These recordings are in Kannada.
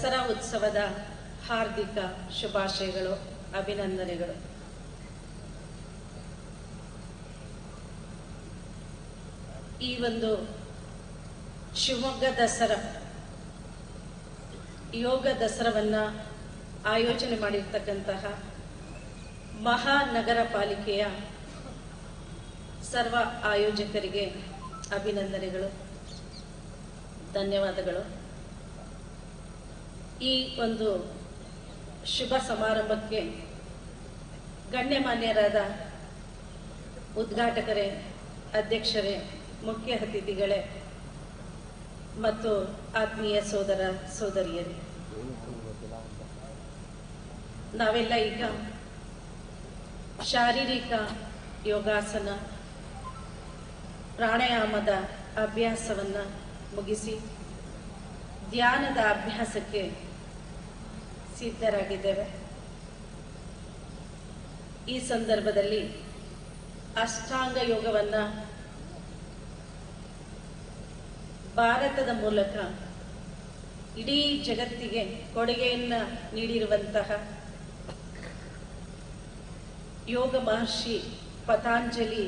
ದಸರಾ ಉತ್ಸವದ ಹಾರ್ದಿಕ ಶುಭಾಶಯಗಳು, ಅಭಿನಂದನೆಗಳು. ಈ ಒಂದು ಶಿವಮೊಗ್ಗ ದಸರಾ, ಯೋಗ ದಸರವನ್ನ ಆಯೋಜನೆ ಮಾಡಿರ್ತಕ್ಕಂತಹ ಮಹಾನಗರ ಪಾಲಿಕೆಯ ಸರ್ವ ಆಯೋಜಕರಿಗೆ ಅಭಿನಂದನೆಗಳು, ಧನ್ಯವಾದಗಳು. ಈ ಒಂದು ಶುಭ ಸಮಾರಂಭಕ್ಕೆ ಗಣ್ಯಮಾನ್ಯರಾದ ಉದ್ಘಾಟಕರೇ, ಅಧ್ಯಕ್ಷರೇ, ಮುಖ್ಯ ಅತಿಥಿಗಳೇ ಮತ್ತು ಆತ್ಮೀಯ ಸೋದರ ಸೋದರಿಯರೇ. ನಾವೆಲ್ಲ ಈಗ ಶಾರೀರಿಕ ಯೋಗಾಸನ, ಪ್ರಾಣಾಯಾಮದ ಅಭ್ಯಾಸವನ್ನು ಮುಗಿಸಿ ಧ್ಯಾನದ ಅಭ್ಯಾಸಕ್ಕೆ ಸಿದ್ಧರಾಗಿದ್ದೇವೆ ಈ ಸಂದರ್ಭದಲ್ಲಿ ಅಷ್ಟಾಂಗ ಯೋಗವನ್ನ ಭಾರತದ ಮೂಲಕ ಇಡೀ ಜಗತ್ತಿಗೆ ಕೊಡುಗೆಯನ್ನ ನೀಡಿರುವಂತಹ ಯೋಗ ಮಹರ್ಷಿ ಪತಾಂಜಲಿ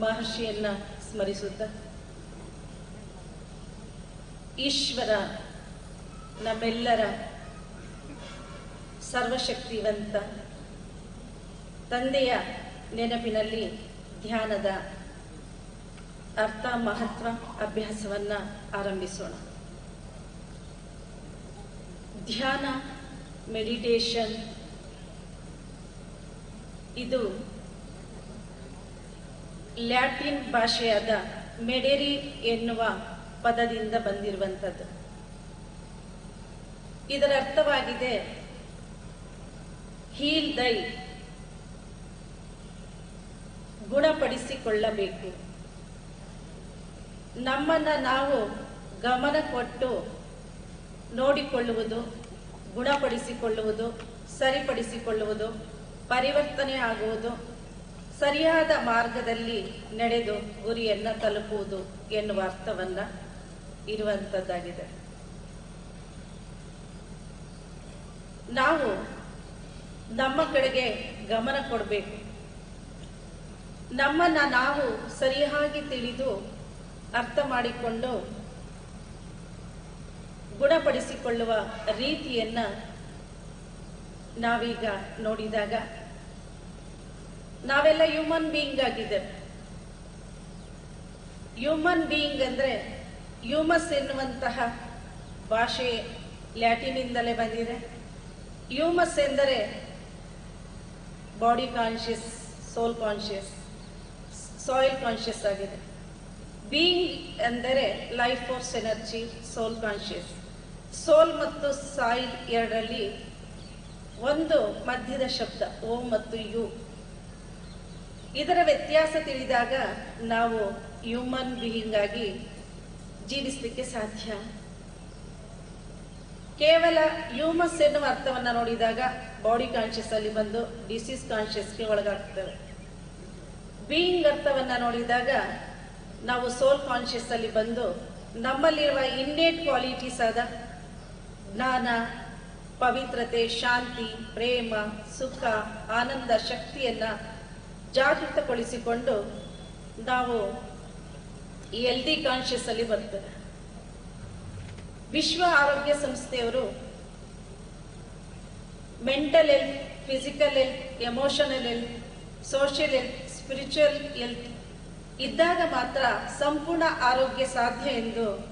ಮಹರ್ಷಿಯನ್ನ ಸ್ಮರಿಸುತ್ತ ಈಶ್ವರ ನಮ್ಮೆಲ್ಲರ ಸರ್ವಶಕ್ತಿವಂತ ತಂದೆಯ ನೆನಪಿನಲ್ಲಿ ಧ್ಯಾನದ ಅರ್ಥ ಮಹತ್ವ ಅಭ್ಯಾಸವನ್ನು ಆರಂಭಿಸೋಣ. ಧ್ಯಾನ, ಮೆಡಿಟೇಷನ್, ಇದು ಲ್ಯಾಟಿನ್ ಭಾಷೆಯಾದ ಮೆಡೆರಿ ಎನ್ನುವ ಪದದಿಂದ ಬಂದಿರುವಂಥದ್ದು ಇದರ ಅರ್ಥವಾಗಿದೆ ಹೀಲ್ ದೈ ಗುಣಪಡಿಸಿಕೊಳ್ಳಬೇಕು. ನಮ್ಮನ್ನ ನಾವು ಗಮನ ಕೊಟ್ಟು ನೋಡಿಕೊಳ್ಳುವುದು, ಗುಣಪಡಿಸಿಕೊಳ್ಳುವುದು, ಸರಿಪಡಿಸಿಕೊಳ್ಳುವುದು, ಪರಿವರ್ತನೆ ಆಗುವುದು, ಸರಿಯಾದ ಮಾರ್ಗದಲ್ಲಿ ನಡೆದು ಗುರಿಯನ್ನ ತಲುಪುವುದು ಎನ್ನುವ ಅರ್ಥವನ್ನ ಇರುವಂತದ್ದಾಗಿದೆ. ನಾವು ನಮ್ಮ ಕಡೆಗೆ ಗಮನ ಕೊಡಬೇಕು. ನಮ್ಮನ್ನ ನಾವು ಸರಿಯಾಗಿ ತಿಳಿದು ಅರ್ಥ ಮಾಡಿಕೊಂಡು ಗುಣಪಡಿಸಿಕೊಳ್ಳುವ ರೀತಿಯನ್ನ ನಾವೀಗ ನೋಡಿದಾಗ ನಾವೆಲ್ಲ ಹ್ಯೂಮನ್ ಬೀಯಿಂಗ್ ಆಗಿದ್ದೇವೆ. ಹ್ಯೂಮನ್ ಬೀಯಿಂಗ್ ಅಂದ್ರೆ ಹ್ಯೂಮಸ್ ಎನ್ನುವಂತಹ ಭಾಷೆ ಲ್ಯಾಟಿನಿಂದಲೇ ಬಂದಿದೆ. ಹ್ಯೂಮಸ್ ಎಂದರೆ body conscious soul conscious soil conscious ಆಗಿದೆ. ಬೀಯಿಂಗ್ ಎಂದರೆ life force energy soul conscious soul ಮತ್ತು ಸಾಯಿಲ್ ಎರಡರಲ್ಲಿ ಒಂದು ಮಧ್ಯದ ಶಬ್ದ ಓ ಮತ್ತು ಯು ಇದರ ವ್ಯತ್ಯಾಸ ತಿಳಿದಾಗ ನಾವು ಹ್ಯೂಮನ್ ಬೀಯಿಂಗ್ ಆಗಿ ಜೀವಿಸಲಿಕ್ಕೆ ಸಾಧ್ಯ. ಕೇವಲ ಹ್ಯೂಮಸ್ ಎನ್ನುವ ಅರ್ಥವನ್ನ ನೋಡಿದಾಗ ಬಾಡಿ ಕಾನ್ಶಿಯಸ್ ಅಲ್ಲಿ ಬಂದು ಡಿಸೀಸ್ ಕಾನ್ಶಿಯಸ್ಗೆ ಒಳಗಾಗ್ತೇವೆ ಬೀಯಿಂಗ್ ಅರ್ಥವನ್ನ ನೋಡಿದಾಗ ನಾವು ಸೋಲ್ ಕಾನ್ಶಿಯಸ್ ಅಲ್ಲಿ ಬಂದು ನಮ್ಮಲ್ಲಿರುವ ಇನ್ನೇಟ್ ಕ್ವಾಲಿಟೀಸ್ ಆದ ಜ್ಞಾನ, ಪವಿತ್ರತೆ, ಶಾಂತಿ, ಪ್ರೇಮ, ಸುಖ, ಆನಂದ, ಶಕ್ತಿಯನ್ನ ಜಾಗೃತಗೊಳಿಸಿಕೊಂಡು ನಾವು ಈ ಹೆಲ್ದಿ ಕಾನ್ಶಿಯಸ್ ಅಲ್ಲಿ ಬರ್ತೇವೆ. ವಿಶ್ವ ಆರೋಗ್ಯ ಸಂಸ್ಥೆಯವರು mental health physical health emotional health social health spiritual health ಇದ್ದಾಗ ಮಾತ್ರ ಸಂಪೂರ್ಣ ಆರೋಗ್ಯ ಸಾಧ್ಯ ಎಂದು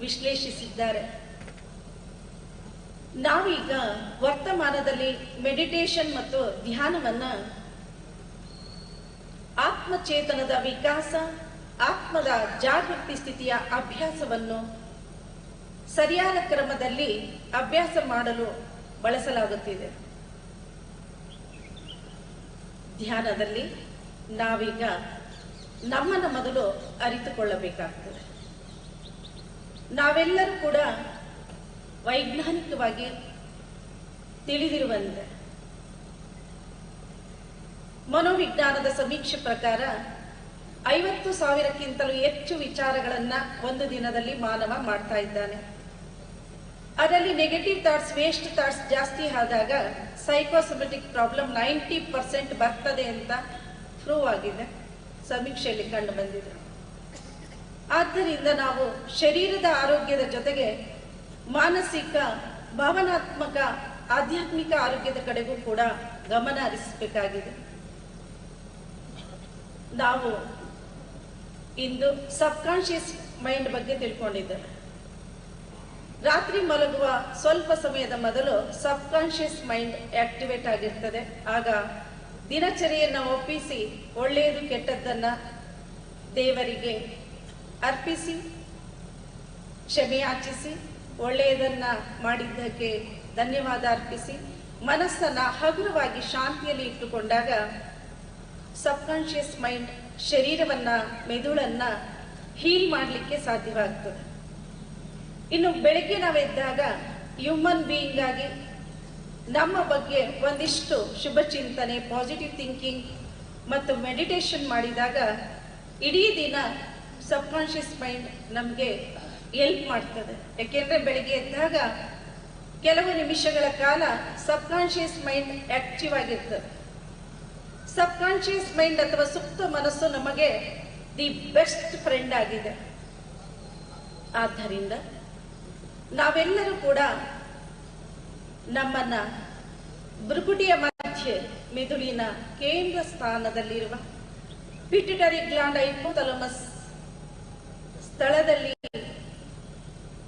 ವಿಶ್ಲೇಷಿಸಿದ್ದಾರೆ. ನಾವೀಗ ವರ್ತಮಾನದಲ್ಲಿ ಮೆಡಿಟೇಷನ್ ಮತ್ತು ಧ್ಯಾನವನ್ನ ಆತ್ಮಚೇತನದ ವಿಕಾಸ, ಆತ್ಮದ ಜಾಗೃತಿ ಸ್ಥಿತಿಯ ಅಭ್ಯಾಸವನ್ನು ಸರಿಯಾದ ಕ್ರಮದಲ್ಲಿ ಅಭ್ಯಾಸ ಮಾಡಲು ಬಳಸಲಾಗುತ್ತಿದೆ. ಧ್ಯಾನದಲ್ಲಿ ನಾವೀಗ ನಮ್ಮನ್ನು ಮೊದಲು ಅರಿತುಕೊಳ್ಳಬೇಕಾಗ್ತದೆ. ನಾವೆಲ್ಲರೂ ಕೂಡ ವೈಜ್ಞಾನಿಕವಾಗಿ ತಿಳಿದಿರುವಂತೆ ಮನೋವಿಜ್ಞಾನದ ಸಮೀಕ್ಷೆ ಪ್ರಕಾರ ಐವತ್ತು ಸಾವಿರಕ್ಕಿಂತಲೂ ಹೆಚ್ಚು ವಿಚಾರಗಳನ್ನ ಒಂದು ದಿನದಲ್ಲಿ ಮಾನವ ಮಾಡ್ತಾ ಇದ್ದಾನೆ. ಅದರಲ್ಲಿ ನೆಗೆಟಿವ್ ಥಾಟ್ಸ್ ವೇಸ್ಟ್ ಥಾಟ್ಸ್ ಜಾಸ್ತಿ ಆದಾಗ ಸೈಕೋಸೊಮೆಟಿಕ್ ಪ್ರಾಬ್ಲಮ್ ನೈಂಟಿ ಪರ್ಸೆಂಟ್ ಬರ್ತದೆ ಅಂತ ಪ್ರೂವ್ ಆಗಿದೆ. ಸಮೀಕ್ಷೆಯಲ್ಲಿ ಕಂಡು ಬಂದಿದೆ ಆದ್ದರಿಂದ ನಾವು ಶರೀರದ ಆರೋಗ್ಯದ ಜೊತೆಗೆ ಮಾನಸಿಕ, ಭಾವನಾತ್ಮಕ, ಆಧ್ಯಾತ್ಮಿಕ ಆರೋಗ್ಯದ ಕಡೆಗೂ ಕೂಡ ಗಮನ ಹರಿಸಬೇಕಾಗಿದೆ. ನಾವು ಇಂದು ಸಬ್ಕಾನ್ಶಿಯಸ್ ಮೈಂಡ್ ಬಗ್ಗೆ ತಿಳ್ಕೊಂಡಿದ್ದೇವೆ. ರಾತ್ರಿ ಮಲಗುವ ಸ್ವಲ್ಪ ಸಮಯದ ಮೊದಲು ಸಬ್ಕಾನ್ಶಿಯಸ್ ಮೈಂಡ್ ಆಕ್ಟಿವೇಟ್ ಆಗಿರ್ತದೆ. ಆಗ ದಿನಚರಿಯನ್ನು ಒಪ್ಪಿಸಿ ಒಳ್ಳೆಯದು ಕೆಟ್ಟದ್ದನ್ನ ದೇವರಿಗೆ ಅರ್ಪಿಸಿ ಕ್ಷಮೆಯಾಚಿಸಿ ಒಳ್ಳೆಯದನ್ನ ಮಾಡಿದ್ದಕ್ಕೆ ಧನ್ಯವಾದ ಅರ್ಪಿಸಿ, ಮನಸ್ಸನ್ನ ಹಗುರವಾಗಿ ಶಾಂತಿಯಲ್ಲಿ ಇಟ್ಟುಕೊಂಡಾಗ ಸಬ್ಕಾನ್ಶಿಯಸ್ ಮೈಂಡ್ ಶರೀರವನ್ನ, ಮೆದುಳನ್ನ ಹೀಲ್ ಮಾಡಲಿಕ್ಕೆ ಸಾಧ್ಯವಾಗ್ತದೆ. ಇನ್ನು ಬೆಳಗ್ಗೆ ನಾವೆದ್ದಾಗ ಹ್ಯೂಮನ್ ಬೀಯಿಂಗ್ ಆಗಿ ನಮ್ಮ ಬಗ್ಗೆ ಒಂದಿಷ್ಟು ಶುಭ ಚಿಂತನೆ ಪಾಸಿಟಿವ್ ಥಿಂಕಿಂಗ್ ಮತ್ತು ಮೆಡಿಟೇಷನ್ ಮಾಡಿದಾಗ ಇಡೀ ದಿನ ಸಬ್ಕಾನ್ಷಿಯಸ್ ಮೈಂಡ್ ನಮಗೆ ಎಲ್ಪ್ ಮಾಡ್ತದೆ. ಯಾಕೆಂದ್ರೆ ಬೆಳಿಗ್ಗೆ ಎದ್ದಾಗ ಕೆಲವು ನಿಮಿಷಗಳ ಕಾಲ ಸಬ್ಕಾನ್ಷಿಯಸ್ ಮೈಂಡ್ ಆಕ್ಟಿವ್ ಆಗಿರ್ತದೆ. ಸಬ್ಕಾನ್ಷಿಯಸ್ ಮೈಂಡ್ ಅಥವಾ ಸುಪ್ತ ಮನಸ್ಸು ನಮಗೆ ದಿ ಬೆಸ್ಟ್ ಫ್ರೆಂಡ್ ಆಗಿದೆ. ಆದ್ದರಿಂದ ನಾವೆಲ್ಲರೂ ಕೂಡ ನಮ್ಮನ್ನ ಬೃಗುಟಿಯ ಮಧ್ಯೆ ಮೆದುಳಿನ ಕೇಂದ್ರ ಸ್ಥಾನದಲ್ಲಿರುವ ಪಿಟಿಟರಿ ಗ್ಲಾಂಡ್ ಹೈಪೋಥಲಮಸ್ ಸ್ಥಳದಲ್ಲಿ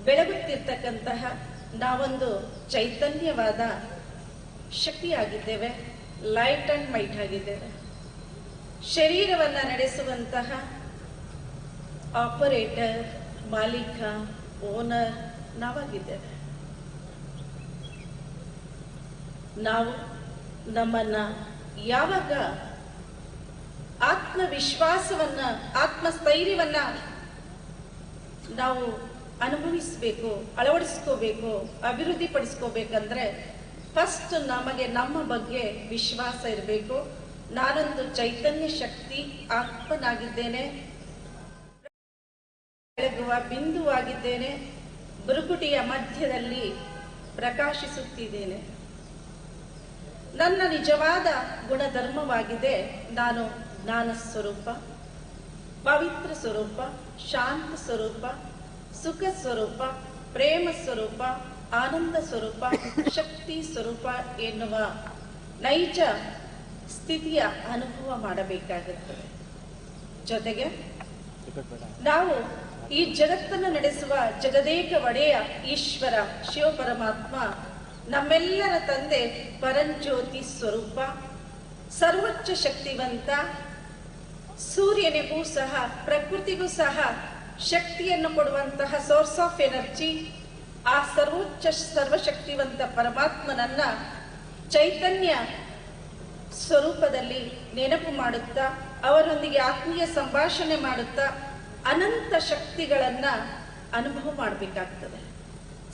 ಬೆಳಗುತ್ತಿರ್ತಕ್ಕಂತಹ ನಾವೊಂದು ಚೈತನ್ಯವಾದ ಶಕ್ತಿಯಾಗಿದ್ದೇವೆ ಲೈಟ್ ಅಂಡ್ ಮೈಟ್ ಆಗಿದ್ದೇವೆ. ಶರೀರವನ್ನ ನಡೆಸುವಂತಹ ಆಪರೇಟರ್ ಮಾಲೀಕ ಓನರ್ ನಾವಾಗಿದ್ದೇವೆ ನಾವು ನಮ್ಮನ್ನ ಯಾವಾಗ ಆತ್ಮವಿಶ್ವಾಸವನ್ನ, ಆತ್ಮಸ್ಥೈರ್ಯವನ್ನ ನಾವು ಅನುಭವಿಸಬೇಕು, ಅಳವಡಿಸ್ಕೋಬೇಕು ಅಭಿವೃದ್ಧಿ ಪಡಿಸ್ಕೋಬೇಕಂದ್ರೆ ಫಸ್ಟ್ ನಮಗೆ ನಮ್ಮ ಬಗ್ಗೆ ವಿಶ್ವಾಸ ಇರಬೇಕು. ನಾನೊಂದು ಚೈತನ್ಯ ಶಕ್ತಿ ಆತ್ಮನಾಗಿದ್ದೇನೆ. ಬೆಳಗುವ ಬಿಂದುವಾಗಿದ್ದೇನೆ. ಬುರುಕುಟಿಯ ಮಧ್ಯದಲ್ಲಿ ಪ್ರಕಾಶಿಸುತ್ತಿದ್ದೇನೆ. ನನ್ನ ನಿಜವಾದ ಗುಣಧರ್ಮವಾಗಿದೆ ನಾನು ಜ್ಞಾನ ಸ್ವರೂಪ ಪವಿತ್ರ ಸ್ವರೂಪ ಶಾಂತ ಸ್ವರೂಪ ಸುಖ ಸ್ವರೂಪ ಪ್ರೇಮ ಸ್ವರೂಪ ಆನಂದ ಸ್ವರೂಪ ಶಕ್ತಿ ಸ್ವರೂಪ ಎನ್ನುವ ನೈಜ ಸ್ಥಿತಿಯ ಅನುಭವ ಮಾಡಬೇಕಾಗುತ್ತದೆ. ಜೊತೆಗೆ ನಾವು ಈ ಜಗತ್ತನ್ನು ನಡೆಸುವ ಜಗದೇಕ ಒಡೆಯ ಈಶ್ವರ ಶಿವ ಪರಮಾತ್ಮ ನಮ್ಮೆಲ್ಲರ ತಂದೆ ಪರಂಜ್ಯೋತಿ ಸ್ವರೂಪ, ಸರ್ವೋಚ್ಚ ಶಕ್ತಿವಂತ, ಸೂರ್ಯನಿಗೂ ಸಹ, ಪ್ರಕೃತಿಗೂ ಸಹ ಶಕ್ತಿಯನ್ನು ಕೊಡುವಂತಹ ಸೋರ್ಸ್ ಆಫ್ ಎನರ್ಜಿ ಆ ಸರ್ವೋಚ್ಚ ಸರ್ವಶಕ್ತಿವಂತ ಪರಮಾತ್ಮನನ್ನ ಚೈತನ್ಯ ಸ್ವರೂಪದಲ್ಲಿ ನೆನಪು ಮಾಡುತ್ತಾ, ಅವರೊಂದಿಗೆ ಆತ್ಮೀಯ ಸಂಭಾಷಣೆ ಮಾಡುತ್ತಾ ಅನಂತ ಶಕ್ತಿಗಳನ್ನ ಅನುಭವ ಮಾಡಬೇಕಾಗ್ತದೆ.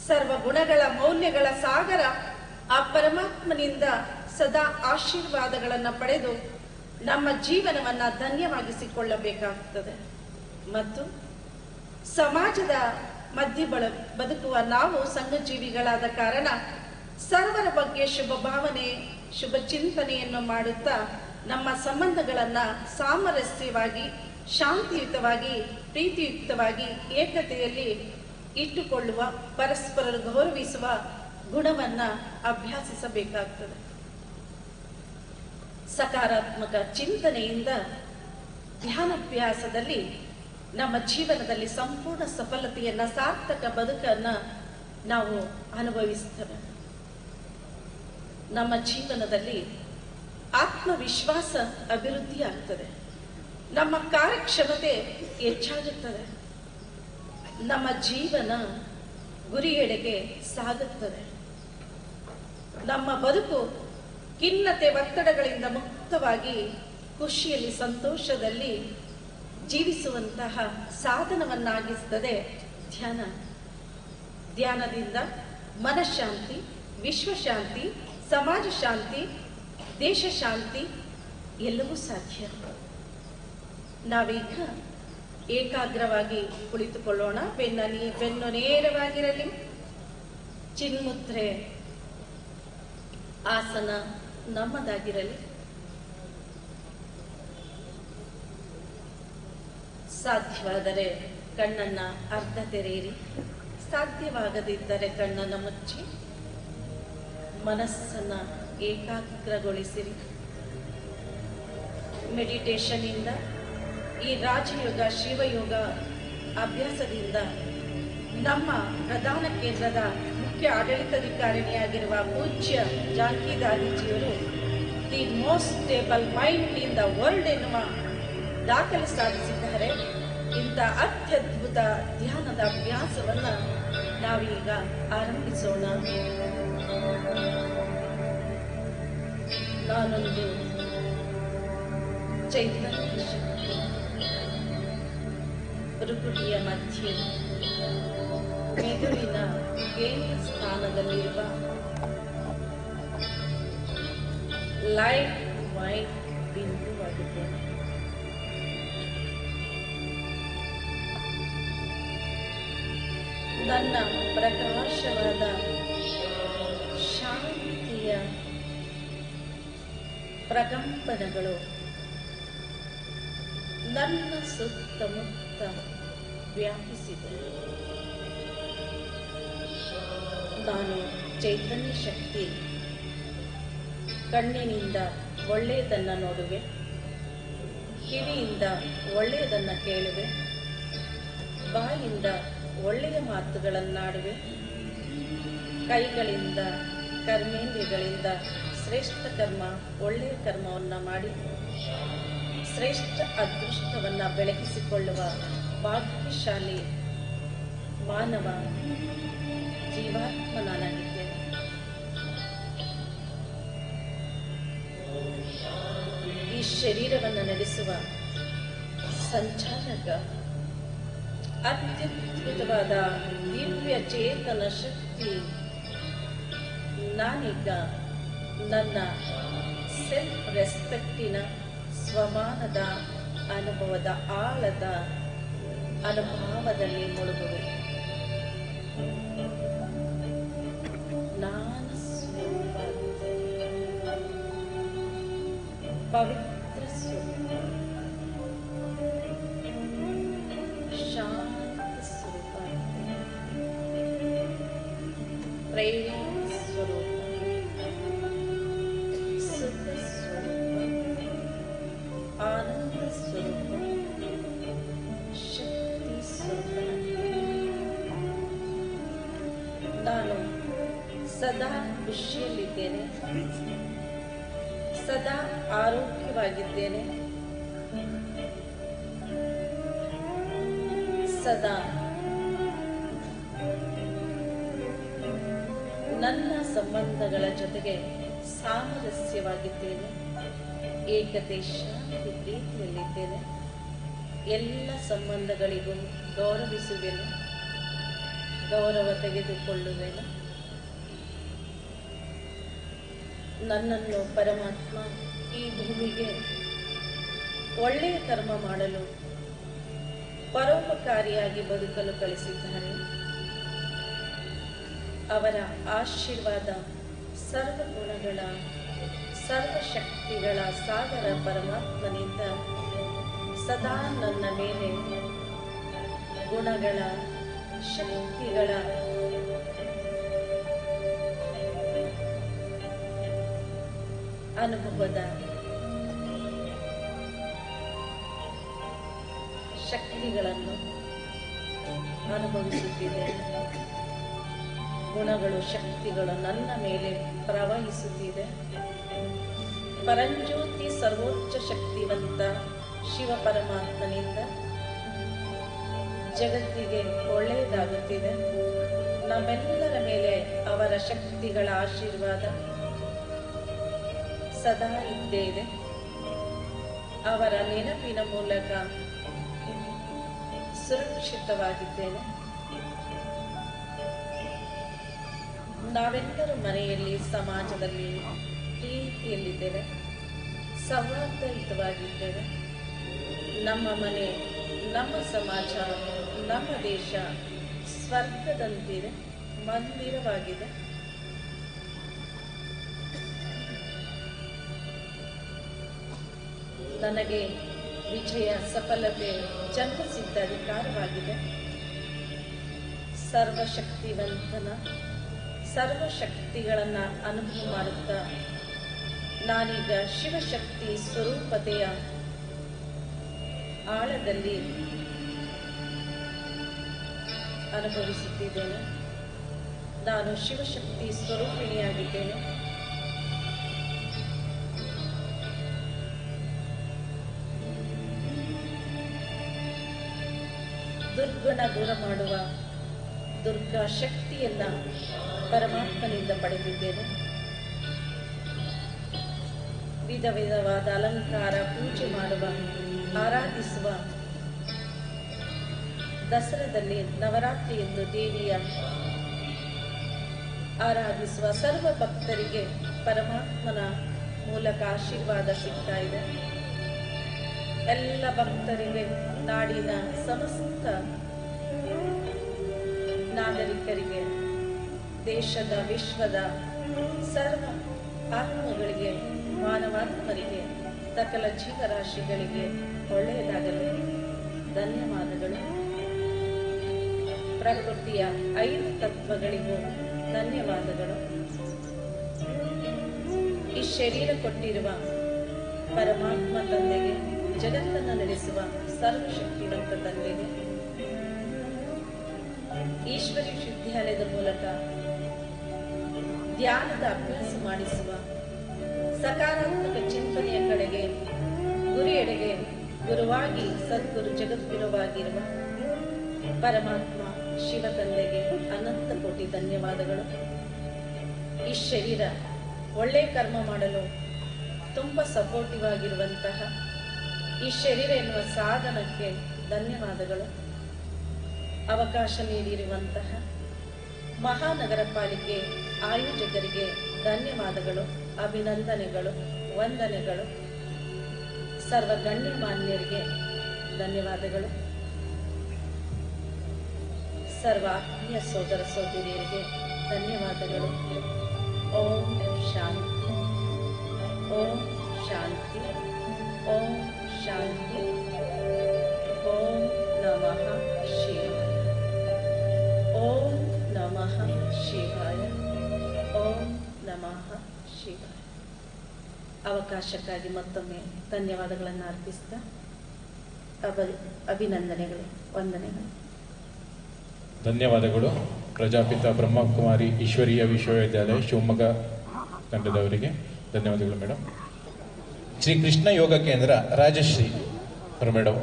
ಸರ್ವ ಗುಣಗಳ ಮೌಲ್ಯಗಳ ಸಾಗರ ಆ ಪರಮಾತ್ಮನಿಂದ ಸದಾ ಆಶೀರ್ವಾದಗಳನ್ನ ಪಡೆದು ನಮ್ಮ ಜೀವನವನ್ನ ಧನ್ಯವಾಗಿಸಿಕೊಳ್ಳಬೇಕಾಗ್ತದೆ. ಮತ್ತು ಸಮಾಜದ ಮಧ್ಯೆ ಬಳ ಬದುಕುವ ನಾವು ಸಂಘಜೀವಿಗಳಾದ ಕಾರಣ ಸರ್ವರ ಬಗ್ಗೆ ಶುಭ ಭಾವನೆ, ಶುಭ ಚಿಂತನೆಯನ್ನು ಮಾಡುತ್ತಾ ನಮ್ಮ ಸಂಬಂಧಗಳನ್ನ ಸಾಮರಸ್ಯವಾಗಿ, ಶಾಂತಿಯುತವಾಗಿ ಪ್ರೀತಿಯುಕ್ತವಾಗಿ ಏಕತೆಯಲ್ಲಿ ಇಟ್ಟುಕೊಳ್ಳುವ ಪರಸ್ಪರ ಗೌರವಿಸುವ ಗುಣವನ್ನ ಅಭ್ಯಾಸಿಸಬೇಕಾಗ್ತದೆ. ಸಕಾರಾತ್ಮಕ ಚಿಂತನೆಯಿಂದ ಧ್ಯಾನಾಭ್ಯಾಸದಲ್ಲಿ ನಮ್ಮ ಜೀವನದಲ್ಲಿ ಸಂಪೂರ್ಣ ಸಫಲತೆಯನ್ನ, ಸಾರ್ಥಕ ಬದುಕನ್ನ ನಾವು ಅನುಭವಿಸ್ತೇವೆ. ನಮ್ಮ ಜೀವನದಲ್ಲಿ ಆತ್ಮವಿಶ್ವಾಸ ಅಭಿವೃದ್ಧಿ ಆಗ್ತದೆ ನಮ್ಮ ಕಾರ್ಯಕ್ಷಮತೆ ಹೆಚ್ಚಾಗುತ್ತದೆ. ನಮ್ಮ ಜೀವನ ಗುರಿಯೆಡೆಗೆ ಸಾಗುತ್ತದೆ. ನಮ್ಮ ಬದುಕು ಖಿನ್ನತೆ ಒತ್ತಡಗಳಿಂದ ಮುಕ್ತವಾಗಿ ಖುಷಿಯಲ್ಲಿ ಸಂತೋಷದಲ್ಲಿ ಜೀವಿಸುವಂತಹ ಸಾಧನವನ್ನಾಗಿಸ್ತದೆ ಧ್ಯಾನ. ಧ್ಯಾನದಿಂದ ಮನಃಶಾಂತಿ, ವಿಶ್ವಶಾಂತಿ ಸಮಾಜ ಶಾಂತಿ ದೇಶ ಶಾಂತಿ ಎಲ್ಲವೂ ಸಾಧ್ಯ. ನಾವೀಗ ಏಕಾಗ್ರವಾಗಿ ಕುಳಿತುಕೊಳ್ಳೋಣ. ಬೆನ್ನ ಬೆನ್ನು ನೇರವಾಗಿರಲಿ. ಚಿನ್ಮುದ್ರೆ ಆಸನ ನಮ್ಮದಾಗಿರಲಿ. ಸಾಧ್ಯವಾದರೆ ಕಣ್ಣನ್ನ ಅರ್ಧ ತೆರೆಯಿರಿ. ಸಾಧ್ಯವಾಗದಿದ್ದರೆ ಕಣ್ಣನ್ನು ಮುಚ್ಚಿ. ಮನಸ್ಸನ್ನ ಏಕಾಗ್ರಗೊಳಿಸಿರಿ. ಮೆಡಿಟೇಷನ್ ಇಂದ ಈ ರಾಜಯೋಗ, ಶಿವಯೋಗ ಅಭ್ಯಾಸದಿಂದ ನಮ್ಮ ಪ್ರಧಾನ ಕೇಂದ್ರದ ಮುಖ್ಯ ಆಡಳಿತಾಧಿಕಾರಿಣಿಯಾಗಿರುವ ಪೂಜ್ಯ Janaki ದಾದಿಜಿಯವರು the most stable mind in the world ಎನ್ನುವ ದಾಖಲೆ ಸಾಧಿಸಿದ್ದಾರೆ. ಇಂಥ ಅತ್ಯದ್ಭುತ ಧ್ಯಾನದ ಅಭ್ಯಾಸವನ್ನು ನಾವೀಗ ಆರಂಭಿಸೋಣ. ನಾನೊಂದು ಚೈತನ್ಯ ಭೃಗುಟಿಯ ಮಧ್ಯೆ ಮೆದುಳಿನ ಕೇಂದ್ರ ಸ್ಥಾನದಲ್ಲಿರುವ ಲೈಟ್ ವೈಟ್ ಬಿಂದುವಾಗಿದೆ. ನನ್ನ ಪ್ರಕಾಶವಾದ ಶಾಂತಿಯ ಪ್ರಕಂಪನಗಳು ನನ್ನ ಸುತ್ತಮುತ್ತ ವ್ಯಾಪಿಸಿದೆ ನಾನು ಚೈತನ್ಯ ಶಕ್ತಿ ಕಣ್ಣಿನಿಂದ ಒಳ್ಳೆಯದನ್ನ ನೋಡುವೆ, ಕಿವಿಯಿಂದ ಒಳ್ಳೆಯದನ್ನ ಕೇಳುವೆ, ಬಾಯಿಂದ ಒಳ್ಳೆಯ ಮಾತುಗಳನ್ನಾಡುವೆ, ಕೈಗಳಿಂದ ಕರ್ಮೇಂದ್ರಿಯಗಳಿಂದ ಶ್ರೇಷ್ಠ ಕರ್ಮ, ಒಳ್ಳೆಯ ಕರ್ಮವನ್ನು ಮಾಡಿ, ಶ್ರೇಷ್ಠ ಅದೃಷ್ಟವನ್ನ ಬೆಳಗಿಸಿಕೊಳ್ಳುವ ಭಾಗ್ಯಶಾಲಿ ಮಾನವ ಜೀವಾತ್ಮನಾಗಿದ್ದೇನೆ ಈ ಶರೀರವನ್ನು ನಡೆಸುವ ಸಂಚಾರಕ, ಅತ್ಯದ್ಭುತವಾದ ದಿವ್ಯ ಚೇತನ ಶಕ್ತಿ ನಾನೀಗ ನನ್ನ ಸೆಲ್ಫ್ ರೆಸ್ಪೆಕ್ಟಿನ ಸ್ವಮಾನದ ಅನುಭವದ ಆಳದ ಅನುಭವದಲ್ಲಿ ಮುಳುಗುವೆ ನಾನು ಸ್ವರೂಪ ಪವಿತ್ರ ಸ್ವರೂಪ ಶಾಂತ ಸ್ವರೂಪ ಪ್ರೇಮ ಖುಷಿಯಲ್ಲಿದ್ದೇನೆ ಸದಾ ಆರೋಗ್ಯವಾಗಿದ್ದೇನೆ. ಸದಾ ನನ್ನ ಸಂಬಂಧಗಳ ಜೊತೆಗೆ ಸಾಮರಸ್ಯವಾಗಿದ್ದೇನೆ. ಏಕತೆ, ಶಾಂತಿ, ಪ್ರೀತಿಯಲ್ಲಿದ್ದೇನೆ. ಎಲ್ಲ ಸಂಬಂಧಗಳಿಗೂ ಗೌರವಿಸುವೆನು. ಗೌರವ ತೆಗೆದುಕೊಳ್ಳುವೆನು. ನನ್ನನ್ನು ಪರಮಾತ್ಮ ಈ ಭೂಮಿಗೆ ಒಳ್ಳೆಯ ಕರ್ಮ ಮಾಡಲು ಪರೋಪಕಾರಿಯಾಗಿ ಬದುಕಲು ಕಳಿಸಿದ್ದಾರೆ. ಅವರ ಆಶೀರ್ವಾದ ಸರ್ವ ಗುಣಗಳ ಸರ್ವ ಶಕ್ತಿಗಳ ಸಾಗರ ಪರಮಾತ್ಮನಿಂದ ಸದಾ ನನ್ನ ಮೇಲೆ ಗುಣಗಳ, ಶಕ್ತಿಗಳ ಅನುಭವದ ಶಕ್ತಿಗಳನ್ನು ಅನುಭವಿಸುತ್ತಿದೆ ಗುಣಗಳು ಶಕ್ತಿಗಳು ನನ್ನ ಮೇಲೆ ಪ್ರವಹಿಸುತ್ತಿದೆ ಪರಂಜ್ಯೋತಿ ಸರ್ವೋಚ್ಚ ಶಕ್ತಿವಂತ ಶಿವ ಪರಮಾತ್ಮನಿಂದ ಜಗತ್ತಿಗೆ ಒಳ್ಳೆಯದಾಗುತ್ತಿದೆ ನಮ್ಮೆಲ್ಲರ ಮೇಲೆ ಅವರ ಶಕ್ತಿಗಳ ಆಶೀರ್ವಾದ. ಸದಾ ಇದ್ದೇ ಇದೆ. ಅವರ ನೆನಪಿನ ಮೂಲಕ ಸುರಕ್ಷಿತವಾಗಿದ್ದೇನೆ. ನಾವೆಲ್ಲರೂ ಮನೆಯಲ್ಲಿ, ಸಮಾಜದಲ್ಲಿ ಪ್ರೀತಿಯಲ್ಲಿದ್ದೇವೆ, ಸೌಹಾರ್ದಯುತವಾಗಿದ್ದೇವೆ. ನಮ್ಮ ಮನೆ, ನಮ್ಮ ಸಮಾಜ, ನಮ್ಮ ದೇಶ ಸ್ವರ್ಗದಂತಿದೆ, ಮಂದಿರವಾಗಿದೆ. ನನಗೆ ವಿಜಯ ಸಫಲತೆ ಜನ್ಮಸಿದ್ಧ ಅಧಿಕಾರವಾಗಿದೆ. ಸರ್ವಶಕ್ತಿವಂತನ, ಸರ್ವಶಕ್ತಿಗಳನ್ನು ಅನುಭವ ಮಾಡುತ್ತಾ ನಾನೀಗ ಶಿವಶಕ್ತಿ ಸ್ವರೂಪತೆಯ ಆಳದಲ್ಲಿ ಅನುಭವಿಸುತ್ತಿದ್ದೇನೆ. ನಾನು ಶಿವಶಕ್ತಿ ಸ್ವರೂಪಿಣಿಯಾಗಿದ್ದೇನೆ. ದುರ್ಗುಣ ದೂರ ಮಾಡುವ ದುರ್ಗಾ ಶಕ್ತಿಯನ್ನ ಪರಮಾತ್ಮನಿಂದ ಪಡೆದಿದ್ದೇನೆ. ವಿಧ ವಿಧವಾದ ಅಲಂಕಾರ, ಪೂಜೆ ಮಾಡುವ, ಆರಾಧಿಸುವ ದಸರಾದಲ್ಲಿ ನವರಾತ್ರಿ ಎಂದು ದೇವಿಯ ಆರಾಧಿಸುವ ಸರ್ವ ಭಕ್ತರಿಗೆ ಪರಮಾತ್ಮನ ಮೂಲಕ ಆಶೀರ್ವಾದ ಸಿಗ್ತಾ ಇದೆ. ಎಲ್ಲ ಭಕ್ತರಿಗೆ ನಾಡಿನ ಸಮಸ್ತ ನಾಗರಿಕರಿಗೆ, ದೇಶದ ವಿಶ್ವದ ಸರ್ವ ಆತ್ಮಗಳಿಗೆ, ಮಾನವಾತ್ಮರಿಗೆ, ಸಕಲ ಜೀವರಾಶಿಗಳಿಗೆ ಒಳ್ಳೆಯದಾಗಲಿ. ಧನ್ಯವಾದಗಳು. ಪ್ರಕೃತಿಯ ಐದು ತತ್ವಗಳಿಗೂ ಧನ್ಯವಾದಗಳು. ಈ ಶರೀರ ಕೊಟ್ಟಿರುವ ಪರಮಾತ್ಮ ತಂದೆಗೆ ಜಗತ್ತನ್ನು ನಡೆಸುವ ಸರ್ವಶಕ್ತಿವಂತ ತಂದೆಗೆ ಈಶ್ವರಿ ವಿಶ್ವವಿದ್ಯಾಲಯದ ಮೂಲಕ ಧ್ಯಾನದ ಅಭ್ಯಾಸ ಮಾಡಿಸುವ ಸಕಾರಾತ್ಮಕ ಚಿಂತನೆಯ ಕಡೆಗೆ ಗುರಿಯೆಡೆಗೆ ಗುರುವಾಗಿ ಸದ್ಗುರು ಜಗದ್ಗುರುವಾಗಿರುವ ಪರಮಾತ್ಮ ಶಿವ ತಂದೆಗೆ ಅನಂತ ಕೋಟಿ ಧನ್ಯವಾದಗಳು. ಈ ಶರೀರ ಒಳ್ಳೆ ಕರ್ಮ ಮಾಡಲು ತುಂಬ ಸಪೋರ್ಟಿವ್ ಆಗಿರುವಂತಹ ಈ ಶರೀರ ಎನ್ನುವ ಸಾಧನಕ್ಕೆ ಧನ್ಯವಾದಗಳು. ಅವಕಾಶ ನೀಡಿರುವಂತಹ ಮಹಾನಗರ ಪಾಲಿಕೆ ಆಯೋಜಕರಿಗೆ ಧನ್ಯವಾದಗಳು, ಅಭಿನಂದನೆಗಳು, ವಂದನೆಗಳು. ಸರ್ವ ಗಣ್ಯಮಾನ್ಯರಿಗೆ ಧನ್ಯವಾದಗಳು. ಸರ್ವ ಆತ್ಮೀಯ ಸೋದರ ಸೋದರಿಯರಿಗೆ ಧನ್ಯವಾದಗಳು. ಓಂ ಶಾಂತಿ ಓಂ ಶಾಂತಿ, ಓಂ ಶಾಂತಿ. ಓಂ ನಮಃ ಶಿವಾಯ. ಓಂ ನಮಃ ಶಿವಾಯ. ಓಂ ನಮಃ ಶಿವಾಯ. ಅವಕಾಶಕ್ಕಾಗಿ ಮತ್ತೊಮ್ಮೆ ಧನ್ಯವಾದಗಳನ್ನು ಅರ್ಪಿಸ್ತಾ ಅಭ ಅಭಿನಂದನೆಗಳು, ವಂದನೆಗಳು. ಧನ್ಯವಾದಗಳು. ಪ್ರಜಾಪಿತ ಬ್ರಹ್ಮಕುಮಾರಿ ಈಶ್ವರೀಯ ವಿಶ್ವವಿದ್ಯಾಲಯ ಶಿವಮೊಗ್ಗ ತಂಡದವರಿಗೆ ಧನ್ಯವಾದಗಳು, ಮೇಡಮ್. ಶ್ರೀ ಕೃಷ್ಣ ಯೋಗ ಕೇಂದ್ರ ರಾಜಶ್ರೀ ಅವರು ಮೇಡಮ್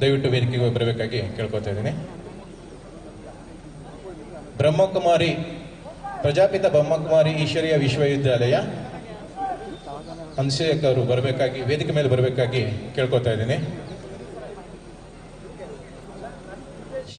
ದಯವಿಟ್ಟು ವೇದಿಕೆಗೆ ಬರಬೇಕಾಗಿ ಕೇಳ್ಕೊತಾ ಇದ್ದೀನಿ. ಬ್ರಹ್ಮಕುಮಾರಿ, ಪ್ರಜಾಪಿತ ಬ್ರಹ್ಮಕುಮಾರಿ ಈಶ್ವರಿಯ ವಿಶ್ವವಿದ್ಯಾಲಯ ಅನ್ಸೇಕ್ ಅವರು ಬರಬೇಕಾಗಿ, ವೇದಿಕೆ ಮೇಲೆ ಬರಬೇಕಾಗಿ ಕೇಳ್ಕೊತಾ ಇದ್ದೀನಿ.